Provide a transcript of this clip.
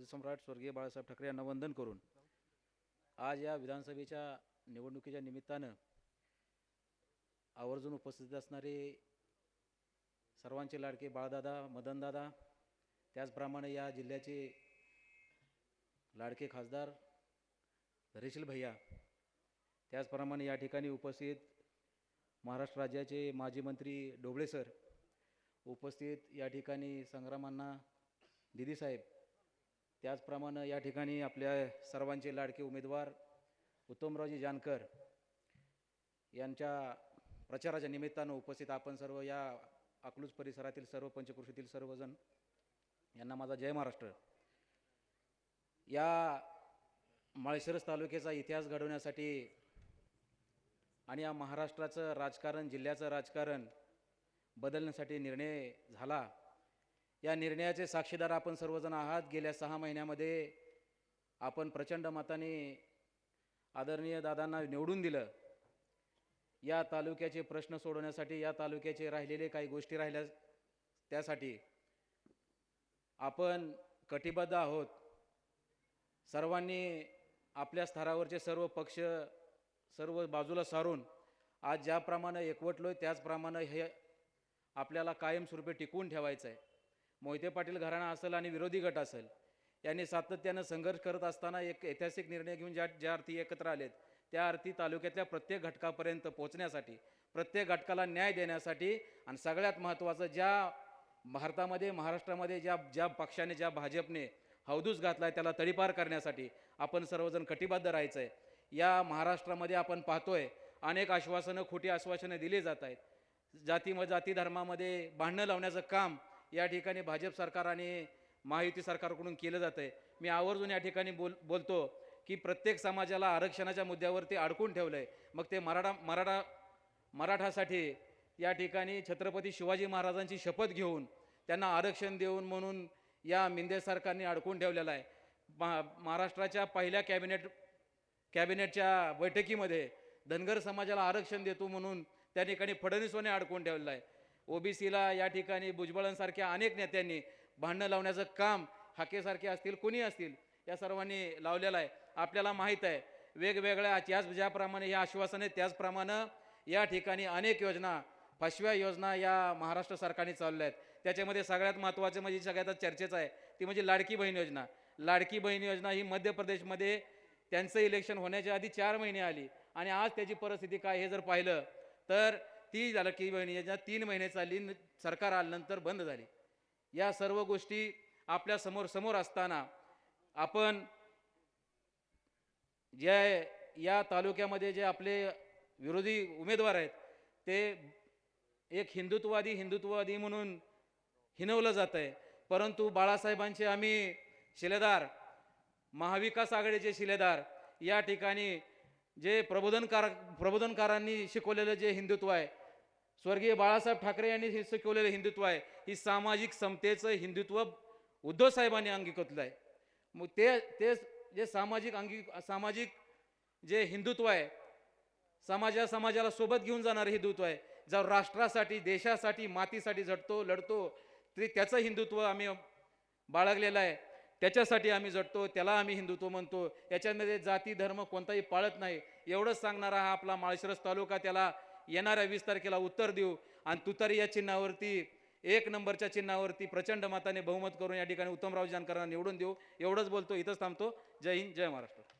सम्राट स्वर्गीय बाळासाहेब ठाकरे यांना वंदन करून आज या विधानसभेच्या निवडणुकीच्या निमित्तानं आवर्जून उपस्थित असणारे सर्वांचे लाडके बाळदादा मदनदादा त्याचप्रमाणे या जिल्ह्याचे लाडके खासदार धरेशील भैया त्याचप्रमाणे या ठिकाणी उपस्थित महाराष्ट्र राज्याचे माजी मंत्री डोबळे सर उपस्थित या ठिकाणी संग्रामांना दिदीसाहेब त्याचप्रमाणे या ठिकाणी आपल्या सर्वांचे लाडके उमेदवार उत्तमरावजी जानकर यांच्या प्रचाराच्या निमित्तानं उपस्थित आपण सर्व या अकलूज परिसरातील सर्व पंचकृषीतील सर्वजण यांना माझा जय महाराष्ट्र. या माळशिरस तालुक्याचा इतिहास घडवण्यासाठी आणि या महाराष्ट्राचं राजकारण जिल्ह्याचं राजकारण बदलण्यासाठी निर्णय झाला. या निर्णयाचे साक्षीदार आपण सर्वजण आहात. गेल्या सहा महिन्यामध्ये आपण प्रचंड मताने आदरणीय दादांना निवडून दिलं. या तालुक्याचे प्रश्न सोडवण्यासाठी या तालुक्याचे राहिलेले काही गोष्टी राहिल्या त्यासाठी आपण कटिबद्ध आहोत. सर्वांनी आपल्या स्तरावरचे सर्व पक्ष सर्व बाजूला सारून आज ज्याप्रमाणे आहे त्याचप्रमाणे हे आपल्याला कायमस्वरूपी टिकवून ठेवायचं आहे मोहिते पाटील घराणा असेल आणि विरोधी गट असेल यांनी सातत्यानं संघर्ष करत असताना एक ऐतिहासिक निर्णय घेऊन ज्या ज्या अर्थी एकत्र आलेत त्या अर्थी तालुक्यातल्या प्रत्येक घटकापर्यंत पोहोचण्यासाठी प्रत्येक घटकाला न्याय देण्यासाठी आणि सगळ्यात महत्त्वाचं ज्या भारतामध्ये महाराष्ट्रामध्ये ज्या ज्या पक्षाने ज्या भाजपने हौदूस घातला आहे त्याला तडीपार करण्यासाठी आपण सर्वजण कटिबद्ध राहायचं आहे या महाराष्ट्रामध्ये आपण पाहतोय अनेक आश्वासनं खोटी आश्वासनं दिली जात आहेत. जाती म जाती धर्मामध्ये भांडणं लावण्याचं काम या ठिकाणी भाजप सरकार आणि महायुती सरकारकडून केलं जातं आहे मी आवर्जून या ठिकाणी बोल बोलतो की प्रत्येक समाजाला आरक्षणाच्या मुद्द्यावरती अडकून ठेवलं आहे मग ते मराठा मराठा मराठासाठी या ठिकाणी छत्रपती शिवाजी महाराजांची शपथ घेऊन त्यांना आरक्षण देऊन म्हणून या मिंदे सरकारने अडकून ठेवलेलं आहे. महा महाराष्ट्राच्या पहिल्या कॅबिनेट कॅबिनेटच्या बैठकीमध्ये धनगर समाजाला आरक्षण देतो म्हणून त्या ठिकाणी फडणवीसवाने अडकून ठेवलेलं आहे. ओबीसीला या ठिकाणी भुजबळांसारख्या अनेक नेत्यांनी भांडणं लावण्याचं काम हाकेसारखे असतील कोणी असतील या सर्वांनी लावलेलं आहे. आपल्याला माहीत आहे वेगवेगळ्या त्याच ज्याप्रमाणे या आश्वासने त्याचप्रमाणे या ठिकाणी अनेक योजना फसव्या योजना या महाराष्ट्र सरकारने चालल्या आहेत. त्याच्यामध्ये सगळ्यात महत्त्वाचं म्हणजे सगळ्यात चर्चेचं आहे ती म्हणजे लाडकी बहीण योजना. लाडकी बहीण योजना ही मध्य प्रदेशमध्ये त्यांचं इलेक्शन होण्याच्या आधी चार महिने आली आणि आज त्याची परिस्थिती काय हे जर पाहिलं तर ती झालं की बहिणी योजना तीन महिने चालली सरकार आल्यानंतर बंद झाली. या सर्व गोष्टी आपल्यासमोर समोर असताना आपण जे या तालुक्यामध्ये जे आपले विरोधी उमेदवार आहेत ते एक हिंदुत्ववादी हिंदुत्ववादी म्हणून हिनवलं जात आहे परंतु बाळासाहेबांचे आम्ही शिलेदार महाविकास आघाडीचे शिलेदार या ठिकाणी जे प्रबोधनकार प्रबोधनकारांनी शिकवलेलं जे हिंदुत्व आहे स्वर्गीय बाळासाहेब ठाकरे यांनी हे शिकवलेलं हिंदुत्व आहे. ही सामाजिक समतेचं हिंदुत्व उद्धव साहेबांनी अंगीकृतलं आहे. मग ते ते जे सामाजिक अंगी सामाजिक जे हिंदुत्व आहे समाजा समाजाला सोबत घेऊन जाणारं हिंदुत्व आहे. जर राष्ट्रासाठी देशासाठी मातीसाठी झटतो लढतो तरी त्याचं हिंदुत्व आम्ही बाळगलेलं आहे. त्याच्यासाठी आम्ही झटतो त्याला आम्ही हिंदुत्व म्हणतो. याच्यामध्ये जाती धर्म कोणताही पाळत नाही. एवढंच सांगणारा हा आपला माळशिरस तालुका त्याला येणाऱ्या वीस तारखेला उत्तर देऊ. आणि तुतारी या चिन्हावरती एक नंबरच्या चिन्हावरती प्रचंड मताने बहुमत करून या ठिकाणी उत्तमराव जानकरांना निवडून देऊ. एवढंच बोलतो इथंच थांबतो. जय हिंद जय महाराष्ट्र.